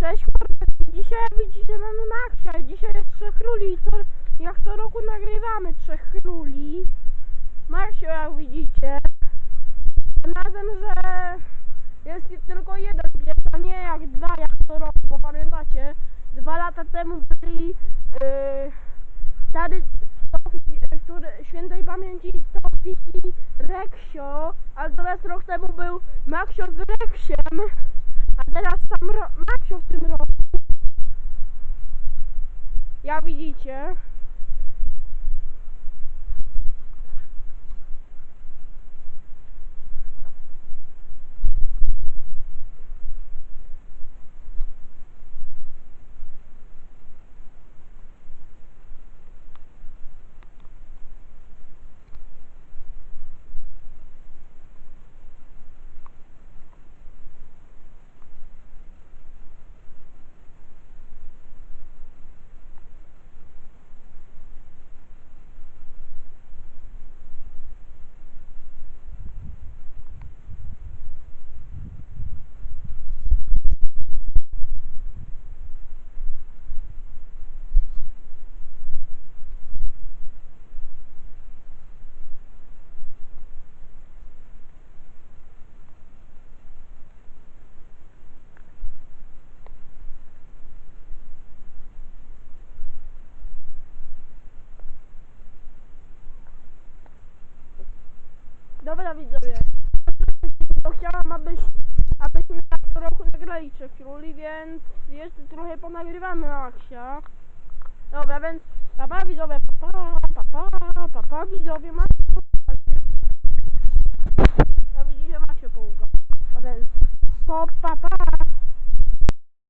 Cześć chłopaki, dzisiaj widzicie mamy Maxia i dzisiaj jest Trzech Króli i co, jak co roku nagrywamy Trzech Króli. Maxio jak widzicie. Razem, że jest tylko jeden bieg, a nie jak dwa jak co roku, bo pamiętacie, dwa lata temu byli yy, stary Tofik, yy, który świętej pamięci Tofik i Reksio, a teraz rok temu był Maxio z Reksiem. A teraz sam ro- Maksio w tym roku. Jak widzicie. Dobra widzowie. To chciałam, abyś, abyśmy jak co roku nagrali Trzech Króli, więc jeszcze trochę ponagrywamy Maxia. Dobra, więc papa widzowie, papa, papa, papa widzowie, ma Ja widzicie Maxia połuka. A więc, to papa.